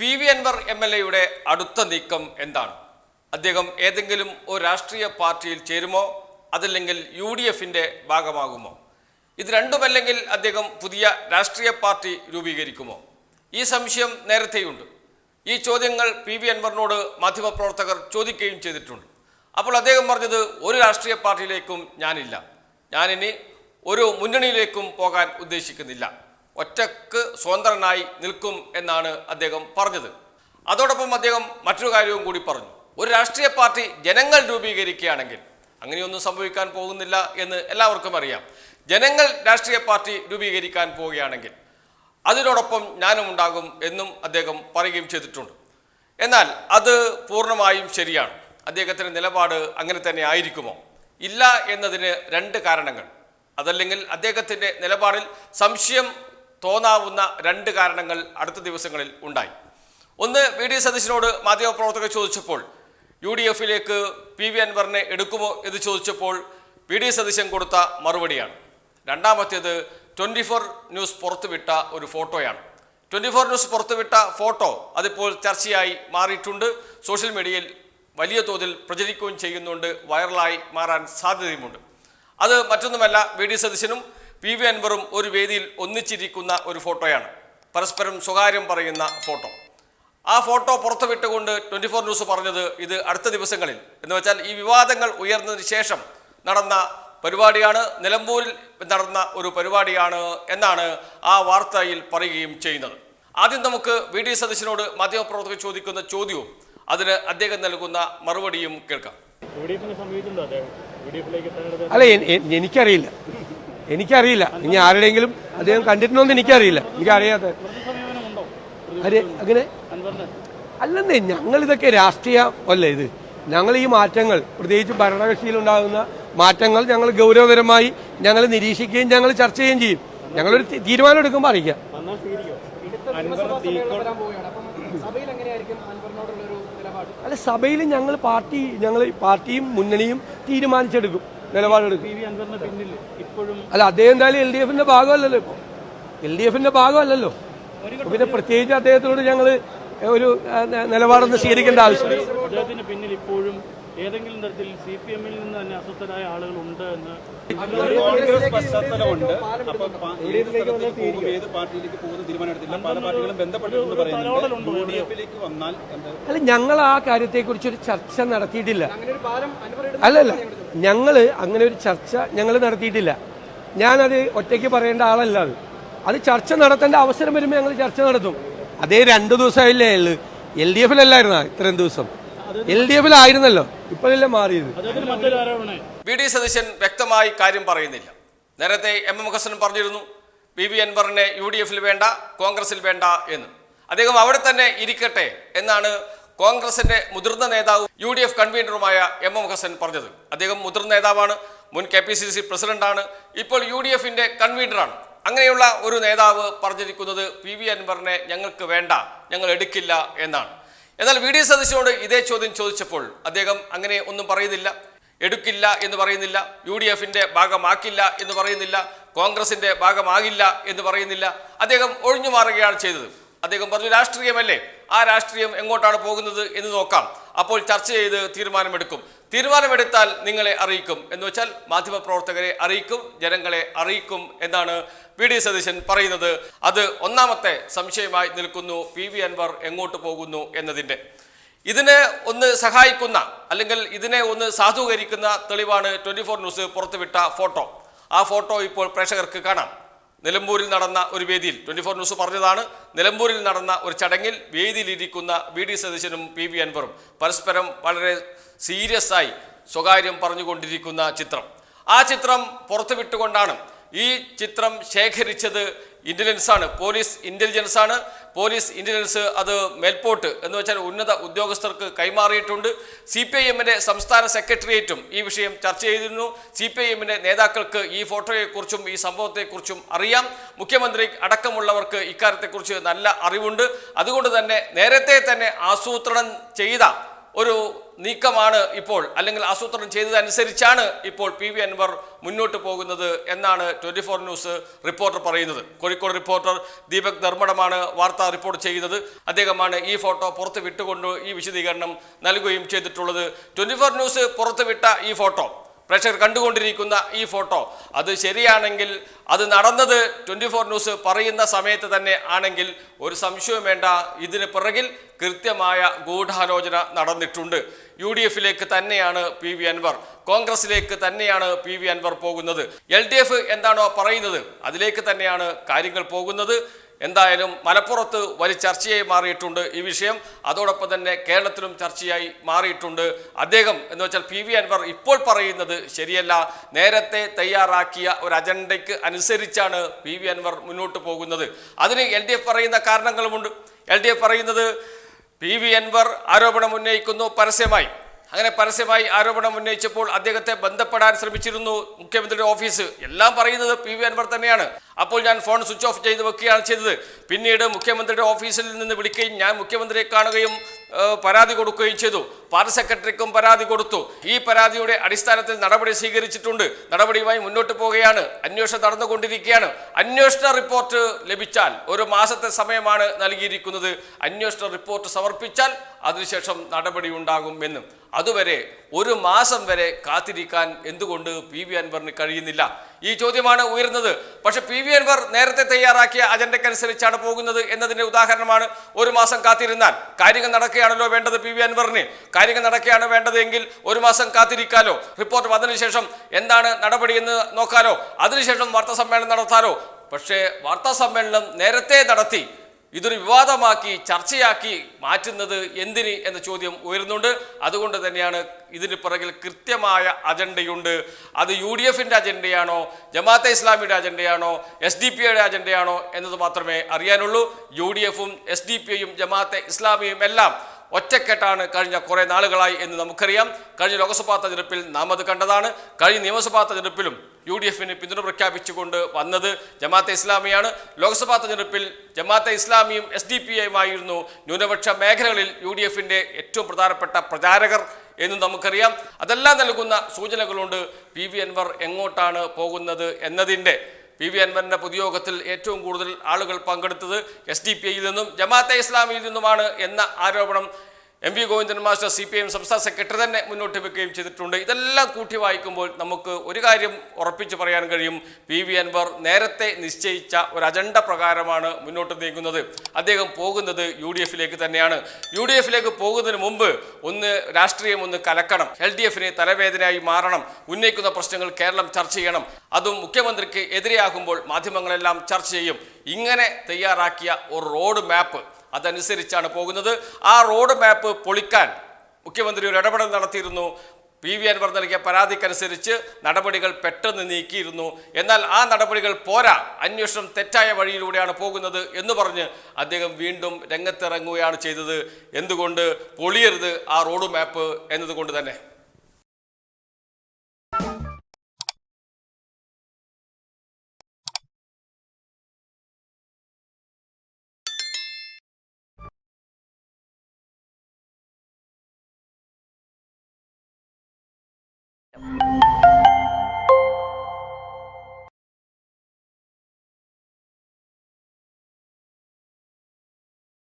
P V Anvar M L എയുടെ അടുത്ത നീക്കം എന്താണ്? അദ്ദേഹം ഏതെങ്കിലും ഒരു രാഷ്ട്രീയ പാർട്ടിയിൽ ചേരുമോ? അതല്ലെങ്കിൽ യു ഡി എഫിന്റെ ഭാഗമാകുമോ? ഇത് രണ്ടുമല്ലെങ്കിൽ അദ്ദേഹം പുതിയ രാഷ്ട്രീയ പാർട്ടി രൂപീകരിക്കുമോ? ഈ സംശയം നേരത്തെയുണ്ട്. ഈ ചോദ്യങ്ങൾ പി വി അൻവറിനോട് മാധ്യമപ്രവർത്തകർ ചോദിക്കുകയും ചെയ്തിട്ടുണ്ട്. അപ്പോൾ അദ്ദേഹം പറഞ്ഞത് ഒരു രാഷ്ട്രീയ പാർട്ടിയിലേക്കും ഞാനില്ല. ഞാനിനി ഒരു മുന്നണിയിലേക്കും പോകാൻ ഉദ്ദേശിക്കുന്നില്ല. ഒറ്റയ്ക്ക് സ്വതന്ത്രനായി നിൽക്കും എന്നാണ് അദ്ദേഹം പറഞ്ഞത്. അതോടൊപ്പം അദ്ദേഹം മറ്റൊരു കാര്യവും കൂടി പറഞ്ഞു. ഒരു രാഷ്ട്രീയ പാർട്ടി ജനങ്ങൾ രൂപീകരിക്കുകയാണെങ്കിൽ അങ്ങനെയൊന്നും സംഭവിക്കാൻ പോകുന്നില്ല എന്ന് എല്ലാവർക്കും അറിയാം. ജനങ്ങൾ രാഷ്ട്രീയ പാർട്ടി രൂപീകരിക്കാൻ പോവുകയാണെങ്കിൽ അതിനോടൊപ്പം ഞാനും ഉണ്ടാകും എന്നും അദ്ദേഹം പറയുകയും ചെയ്തിട്ടുണ്ട്. എന്നാൽ അത് പൂർണമായും ശരിയാണ്. അദ്ദേഹത്തിന്റെ നിലപാട് അങ്ങനെ തന്നെ ആയിരിക്കുമോ? ഇല്ല എന്നതിന് രണ്ട് കാരണങ്ങൾ. അതല്ലെങ്കിൽ അദ്ദേഹത്തിന്റെ നിലപാടിൽ സംശയം തോന്നാവുന്ന രണ്ട് കാരണങ്ങൾ അടുത്ത ദിവസങ്ങളിൽ ഉണ്ടായി. ഒന്ന് വി. ഡി. സതീശനോട് മാധ്യമപ്രവർത്തകർ ചോദിച്ചപ്പോൾ യു ഡി എഫിലേക്ക് പി. വി. അൻവറിനെ എടുക്കുമോ എന്ന് ചോദിച്ചപ്പോൾ വി. ഡി. സതീശൻ കൊടുത്ത മറുപടിയാണ്. രണ്ടാമത്തേത് ട്വന്റി ഫോർ ന്യൂസ് പുറത്തുവിട്ട ഒരു ഫോട്ടോയാണ്. ട്വന്റി ഫോർ ന്യൂസ് പുറത്തുവിട്ട ഫോട്ടോ അതിപ്പോൾ ചർച്ചയായി മാറിയിട്ടുണ്ട്. സോഷ്യൽ മീഡിയയിൽ വലിയ തോതിൽ പ്രചരിക്കുകയും ചെയ്യുന്നുണ്ട്. വൈറലായി മാറാൻ സാധ്യതയുമുണ്ട്. അത് മറ്റൊന്നുമല്ല വി. ഡി. സതീശനും പി വി അൻവറും ഒരു വേദിയിൽ ഒന്നിച്ചിരിക്കുന്ന ഒരു ഫോട്ടോയാണ്. പരസ്പരം സ്വകാര്യം പറയുന്ന ഫോട്ടോ. ആ ഫോട്ടോ പുറത്തുവിട്ടുകൊണ്ട് ട്വന്റി ഫോർ ന്യൂസ് പറഞ്ഞത് ഇത് അടുത്ത ദിവസങ്ങളിൽ. എന്ന് വെച്ചാൽ ഈ വിവാദങ്ങൾ ഉയർന്നതിന് ശേഷം നടന്ന പരിപാടിയാണ് നിലമ്പൂരിൽ നടന്ന ഒരു പരിപാടിയാണ് എന്നാണ് ആ വാർത്തയിൽ പറയുകയും ചെയ്യുന്നത്. ആദ്യം നമുക്ക് വി ഡി സതീശനോട് മാധ്യമപ്രവർത്തകർ ചോദിക്കുന്ന ചോദ്യവും അതിന് അദ്ദേഹം നൽകുന്ന മറുപടിയും കേൾക്കാം. അല്ല എനിക്കറിയില്ല. എനിക്കറിയില്ല. ഇനി ആരുടെയെങ്കിലും അദ്ദേഹം കണ്ടിട്ടുണ്ടോന്ന് എനിക്കറിയില്ല. എനിക്കറിയാത്ത അങ്ങനെ? അല്ലെന്നേ ഞങ്ങൾ ഇതൊക്കെ രാഷ്ട്രീയ അല്ലേ ഇത് ഞങ്ങൾ ഈ മാറ്റങ്ങൾ പ്രത്യേകിച്ച് ഭരണകക്ഷിയിലുണ്ടാകുന്ന മാറ്റങ്ങൾ ഞങ്ങൾ ഗൗരവപരമായി ഞങ്ങൾ നിരീക്ഷിക്കുകയും ഞങ്ങൾ ചർച്ച ചെയ്യുകയും ചെയ്യും. ഞങ്ങളൊരു തീരുമാനം എടുക്കുമ്പോൾ അറിയിക്കാം. അല്ല സഭയിൽ ഞങ്ങൾ പാർട്ടി ഞങ്ങൾ പാർട്ടിയും മുന്നണിയും തീരുമാനിച്ചെടുക്കും. നിലപാടെടുക്കും. അല്ല അദ്ദേഹം എന്തായാലും എൽ ഡി എഫിന്റെ ഭാഗമല്ലല്ലോ ഇപ്പോൾ എൽ ഡി എഫിന്റെ ഭാഗമല്ലല്ലോ. പിന്നെ പ്രത്യേകിച്ച് അദ്ദേഹത്തിനോട് ഞങ്ങൾ ഒരു നിലപാടൊന്ന് സ്വീകരിക്കേണ്ട ആവശ്യമില്ല. അദ്ദേഹത്തിന് പിന്നിൽ ഇപ്പോഴും ഏതെങ്കിലും തരത്തിൽ സി പി എമ്മിൽ നിന്ന് തന്നെ അസ്വസ്ഥരായ ആളുകൾ ഉണ്ട് എന്ന് കോൺഗ്രസ് പശ്ചാത്തലമുണ്ട്. അല്ല ഞങ്ങൾ ആ കാര്യത്തെക്കുറിച്ച് ഒരു ചർച്ച നടത്തിയിട്ടില്ല. അല്ലല്ല. ഞങ്ങൾ അങ്ങനെ ഒരു ചർച്ച ഞങ്ങൾ നടത്തിയിട്ടില്ല. ഞാനത് ഒറ്റയ്ക്ക് പറയേണ്ട ആളല്ല അത്. അത് ചർച്ച നടത്തേണ്ട അവസരം വരുമ്പോൾ ഞങ്ങൾ ചർച്ച നടത്തും. അതേ രണ്ടു ദിവസമായില്ലേ ഉള്ളു. എൽ ഡി എഫിലല്ലായിരുന്ന ഇത്രയും ദിവസം? എൽ ഡി എഫിലായിരുന്നല്ലോ. ഇപ്പോഴല്ലേ മാറിയത്. വി ഡി സതീശൻ വ്യക്തമായി കാര്യം പറയുന്നില്ല. നേരത്തെ എം എം ഹസൻ പറഞ്ഞിരുന്നു പി വി അൻവറിനെ യു ഡി എഫിൽ വേണ്ട കോൺഗ്രസിൽ വേണ്ട എന്ന്. അദ്ദേഹം അവിടെ തന്നെ ഇരിക്കട്ടെ എന്നാണ് കോൺഗ്രസിന്റെ മുതിർന്ന നേതാവും യു ഡി എഫ് കൺവീനറുമായ എം എം ഹസൻ പറഞ്ഞത്. അദ്ദേഹം മുതിർന്ന നേതാവാണ് മുൻ കെ പി സി സി പ്രസിഡന്റാണ് ഇപ്പോൾ യു ഡി എഫിന്റെ കൺവീനറാണ്. അങ്ങനെയുള്ള ഒരു നേതാവ് പറഞ്ഞിരിക്കുന്നത് പി വി അൻവറിനെ ഞങ്ങൾക്ക് വേണ്ട ഞങ്ങൾ എടുക്കില്ല എന്നാണ്. എന്നാൽ വി ഡി സതീശനോട് ഇതേ ചോദ്യം ചോദിച്ചപ്പോൾ അദ്ദേഹം അങ്ങനെ ഒന്നും പറയുന്നില്ല. എടുക്കില്ല എന്ന് പറയുന്നില്ല യു ഡി എഫിന്റെ ഭാഗമാക്കില്ല എന്ന് പറയുന്നില്ല കോൺഗ്രസിന്റെ ഭാഗമാകില്ല എന്ന് പറയുന്നില്ല. അദ്ദേഹം ഒഴിഞ്ഞു മാറുകയാണ് ചെയ്തത്. അദ്ദേഹം പറഞ്ഞു രാഷ്ട്രീയമല്ലേ? ആ രാഷ്ട്രീയം എങ്ങോട്ടാണ് പോകുന്നത് എന്ന് നോക്കാം. അപ്പോൾ ചർച്ച ചെയ്ത് തീരുമാനമെടുക്കും. തീരുമാനമെടുത്താൽ നിങ്ങളെ അറിയിക്കും. എന്ന് വെച്ചാൽ മാധ്യമപ്രവർത്തകരെ അറിയിക്കും ജനങ്ങളെ അറിയിക്കും എന്നാണ് വി. ഡി. സതീശൻ പറയുന്നത്. അത് ഒന്നാമത്തെ സംശയമായി നിൽക്കുന്നു. പി. വി. അൻവർ എങ്ങോട്ട് പോകുന്നു എന്നതിന്റെ. ഇതിനെ ഒന്ന് സഹായിക്കുന്ന അല്ലെങ്കിൽ ഇതിനെ ഒന്ന് സാധൂകരിക്കുന്ന തെളിവാണ് ട്വന്റി ഫോർ ന്യൂസ് പുറത്തുവിട്ട ഫോട്ടോ. ആ ഫോട്ടോ ഇപ്പോൾ പ്രേക്ഷകർക്ക് കാണാം. നിലമ്പൂരിൽ നടന്ന ഒരു വേദിയിൽ ട്വന്റി ഫോർ ന്യൂസ് പറഞ്ഞതാണ് നിലമ്പൂരിൽ നടന്ന ഒരു ചടങ്ങിൽ വേദിയിലിരിക്കുന്ന വി ഡി സതീശനും പി വി അൻവറും പരസ്പരം വളരെ സീരിയസ് ആയി സ്വകാര്യം പറഞ്ഞുകൊണ്ടിരിക്കുന്ന ചിത്രം. ആ ചിത്രം പുറത്തുവിട്ടുകൊണ്ടാണ് ഈ ചിത്രം ശേഖരിച്ചത് ഇന്റലിജൻസാണ് പോലീസ് ഇന്റലിജൻസാണ്. പോലീസ് ഇന്റലിജൻസ് അത് മേൽപോട്ട് എന്ന് വെച്ചാൽ ഉന്നത ഉദ്യോഗസ്ഥർക്ക് കൈമാറിയിട്ടുണ്ട്. സി പി ഐ എമ്മിന്റെ സംസ്ഥാന സെക്രട്ടേറിയറ്റും ഈ വിഷയം ചർച്ച ചെയ്തിരുന്നു. സി പി ഐ എമ്മിന്റെ നേതാക്കൾക്ക് ഈ ഫോട്ടോയെക്കുറിച്ചും ഈ സംഭവത്തെക്കുറിച്ചും അറിയാം. മുഖ്യമന്ത്രി അടക്കമുള്ളവർക്ക് ഇക്കാര്യത്തെക്കുറിച്ച് നല്ല അറിവുണ്ട്. അതുകൊണ്ട് തന്നെ നേരത്തെ തന്നെ ആസൂത്രണം ചെയ്ത ഒരു നീക്കമാണ് ഇപ്പോൾ അല്ലെങ്കിൽ ആസൂത്രണം ചെയ്തതനുസരിച്ചാണ് ഇപ്പോൾ പി വി അൻവർ മുന്നോട്ട് പോകുന്നത് എന്നാണ് ട്വന്റി ഫോർ ന്യൂസ് റിപ്പോർട്ടർ പറയുന്നത്. കോഴിക്കോട് റിപ്പോർട്ടർ ദീപക് ധർമ്മടമാണ് വാർത്ത റിപ്പോർട്ട് ചെയ്യുന്നത്. അദ്ദേഹമാണ് ഈ ഫോട്ടോ പുറത്ത് വിട്ടുകൊണ്ട് ഈ വിശദീകരണം നൽകുകയും ചെയ്തിട്ടുള്ളത്. ട്വന്റി ഫോർ ന്യൂസ് പുറത്തുവിട്ട ഈ ഫോട്ടോ. പ്രേക്ഷകർ കണ്ടുകൊണ്ടിരിക്കുന്ന ഈ ഫോട്ടോ അത് ശരിയാണെങ്കിൽ അത് നടന്നത് ട്വന്റി ഫോർ ന്യൂസ് പറയുന്ന സമയത്ത് തന്നെ ആണെങ്കിൽ ഒരു സംശയവും വേണ്ട. ഇതിന് പിറകിൽ കൃത്യമായ ഗൂഢാലോചന നടന്നിട്ടുണ്ട്. യു ഡി എഫിലേക്ക് തന്നെയാണ് പി വി അൻവർ കോൺഗ്രസിലേക്ക് തന്നെയാണ് പി വി അൻവർ പോകുന്നത്. എൽ ഡി എഫ് എന്താണോ പറയുന്നത് അതിലേക്ക് തന്നെയാണ് കാര്യങ്ങൾ പോകുന്നത്. എന്തായാലും മലപ്പുറത്ത് വലിയ ചർച്ചയായി മാറിയിട്ടുണ്ട് ഈ വിഷയം. അതോടൊപ്പം തന്നെ കേരളത്തിലും ചർച്ചയായി മാറിയിട്ടുണ്ട്. അദ്ദേഹം എന്ന് വെച്ചാൽ പി വി അൻവർ ഇപ്പോൾ പറയുന്നത് ശരിയല്ല. നേരത്തെ തയ്യാറാക്കിയ ഒരു അജണ്ടയ്ക്ക് അനുസരിച്ചാണ് പി വി അൻവർ മുന്നോട്ട് പോകുന്നത്. അതിന് എൽ ഡി എഫ് പറയുന്ന കാരണങ്ങളുമുണ്ട്. എൽ ഡി എഫ് പറയുന്നത് പി വി അൻവർ ആരോപണം ഉന്നയിക്കുന്നു. പരസ്യമായി അങ്ങനെ പരസ്യമായി ആരോപണം ഉന്നയിച്ചപ്പോൾ അദ്ദേഹത്തെ ബന്ധപ്പെടാൻ ശ്രമിച്ചിരുന്നു മുഖ്യമന്ത്രിയുടെ ഓഫീസ്. എല്ലാം പറയുന്നത് പി വി അൻവർ തന്നെയാണ്. അപ്പോൾ ഞാൻ ഫോൺ സ്വിച്ച് ഓഫ് ചെയ്ത് വെക്കുകയാണ് ചെയ്തത്. പിന്നീട് മുഖ്യമന്ത്രിയുടെ ഓഫീസിൽ നിന്ന് വിളിക്കുകയും ഞാൻ മുഖ്യമന്ത്രിയെ കാണുകയും പരാതി കൊടുക്കുകയും ചെയ്തു. പാർട്ടി സെക്രട്ടറിക്കും പരാതി കൊടുത്തു. ഈ പരാതിയുടെ അടിസ്ഥാനത്തിൽ നടപടി സ്വീകരിച്ചിട്ടുണ്ട്. നടപടിയുമായി മുന്നോട്ട് പോവുകയാണ് അന്വേഷണം നടന്നുകൊണ്ടിരിക്കുകയാണ്. അന്വേഷണ റിപ്പോർട്ട് ലഭിച്ചാൽ ഒരു മാസത്തെ സമയമാണ് നൽകിയിരിക്കുന്നത്. അന്വേഷണ റിപ്പോർട്ട് സമർപ്പിച്ചാൽ അതിനുശേഷം നടപടി ഉണ്ടാകും എന്നും. അതുവരെ ഒരു മാസം വരെ കാത്തിരിക്കാൻ എന്തുകൊണ്ട് പി വി അൻവറിന് കഴിയുന്നില്ല? ഈ ചോദ്യമാണ് ഉയരുന്നത് പക്ഷേ പി വി അൻവർ നേരത്തെ തയ്യാറാക്കിയ അജണ്ടയ്ക്കനുസരിച്ചാണ് പോകുന്നത് എന്നതിന്റെ ഉദാഹരണമാണ് ഒരു മാസം കാത്തിരുന്നാൽ. കാര്യങ്ങൾ നടക്കുകയാണല്ലോ വേണ്ടത് പി വി അൻവറിന്. കാര്യങ്ങൾ നടക്കുകയാണ് വേണ്ടത് എങ്കിൽ ഒരു മാസം കാത്തിരിക്കാലോ. റിപ്പോർട്ട് വന്നതിന് ശേഷം എന്താണ് നടപടി എന്ന് നോക്കാലോ. അതിനുശേഷം വാർത്താ സമ്മേളനം നടത്താലോ. പക്ഷേ വാർത്താ സമ്മേളനം നേരത്തെ നടത്തി ഇതൊരു വിവാദമാക്കി ചർച്ചയാക്കി മാറ്റുന്നത് എന്തിന് എന്ന ചോദ്യം ഉയരുന്നുണ്ട്. അതുകൊണ്ട് തന്നെയാണ് ഇതിന് പിറകിൽ കൃത്യമായ അജണ്ടയുണ്ട്. അത് യു ഡി എഫിന്റെ അജണ്ടയാണോ ജമാഅത്തെ ഇസ്ലാമിയുടെ അജണ്ടയാണോ എസ് ഡി പി യുടെ അജണ്ടയാണോ എന്നത് മാത്രമേ അറിയാനുള്ളൂ. യു ഡി എഫും എസ് ഡി പി ഐയും ജമാഅത്തെ ഇസ്ലാമിയും എല്ലാം ഒറ്റക്കെട്ടാണ് കഴിഞ്ഞ കുറേ നാളുകളായി എന്ന് നമുക്കറിയാം. കഴിഞ്ഞ ലോക്സഭാ തെരഞ്ഞെടുപ്പിൽ നാം അത് കണ്ടതാണ്. കഴിഞ്ഞ നിയമസഭാ തെരഞ്ഞെടുപ്പിലും യു ഡി എഫിന് പിന്തുണ പ്രഖ്യാപിച്ചുകൊണ്ട് വന്നത് ജമാഅത്തെ ഇസ്ലാമിയാണ്. ലോക്സഭാ തെരഞ്ഞെടുപ്പിൽ ജമാഅത്തെ ഇസ്ലാമിയും എസ് ഡി പി എയുമായിരുന്നു ന്യൂനപക്ഷ മേഖലകളിൽ യു ഡി എഫിന്റെ ഏറ്റവും പ്രധാനപ്പെട്ട പ്രചാരകർ എന്ന് നമുക്കറിയാം. അതെല്ലാം നൽകുന്ന സൂചനകളുണ്ട്. പി വി അൻവർ എങ്ങോട്ടാണ് പോകുന്നത് എന്നതിന്റെ. പി വി അൻവറിന്റെ പൊതുയോഗത്തിൽ ഏറ്റവും കൂടുതൽ ആളുകൾ പങ്കെടുത്തത് എസ് ഡി പി ഐയിൽ നിന്നും ജമാഅത്തെ ഇസ്ലാമിയിൽ നിന്നുമാണ് എന്ന ആരോപണം M V Govindan master C P M സംസ്ഥാന സെക്രട്ടറി തന്നെ മുന്നോട്ട് വെക്കുകയും ചെയ്തിട്ടുണ്ട്. ഇതെല്ലാം കൂട്ടി വായിക്കുമ്പോൾ നമുക്ക് ഒരു കാര്യം ഉറപ്പിച്ചു പറയാൻ കഴിയും. പി വി അൻവർ നേരത്തെ നിശ്ചയിച്ച ഒരു അജണ്ട പ്രകാരമാണ് മുന്നോട്ട് നീങ്ങുന്നത്. അദ്ദേഹം പോകുന്നത് യു ഡി എഫിലേക്ക് തന്നെയാണ്. യു ഡി എഫിലേക്ക് പോകുന്നതിന് മുമ്പ് ഒന്ന് രാഷ്ട്രീയം ഒന്ന് കലക്കണം. എൽ ഡി എഫിന് തലവേദനയായി മാറണം. ഉന്നയിക്കുന്ന പ്രശ്നങ്ങൾ കേരളം ചർച്ച ചെയ്യണം. അതും മുഖ്യമന്ത്രിക്ക് എതിരെയാകുമ്പോൾ മാധ്യമങ്ങളെല്ലാം ചർച്ച ചെയ്യും. ഇങ്ങനെ തയ്യാറാക്കിയ ഒരു റോഡ് മാപ്പ് അതനുസരിച്ചാണ് പോകുന്നത്. ആ റോഡ് മാപ്പ് പൊളിക്കാൻ മുഖ്യമന്ത്രി ഒരു ഇടപെടൽ നടത്തിയിരുന്നു. പി വി അൻവർ നൽകിയ പരാതിക്കനുസരിച്ച് നടപടികൾ പെട്ടെന്ന് നീക്കിയിരുന്നു. എന്നാൽ ആ നടപടികൾ പോരാ അന്വേഷണം തെറ്റായ വഴിയിലൂടെയാണ് പോകുന്നത് എന്ന് പറഞ്ഞ് അദ്ദേഹം വീണ്ടും രംഗത്തിറങ്ങുകയാണ് ചെയ്തത്. എന്തുകൊണ്ട് പൊളിയരുത് ആ റോഡ് മാപ്പ് എന്നതുകൊണ്ട് തന്നെ? you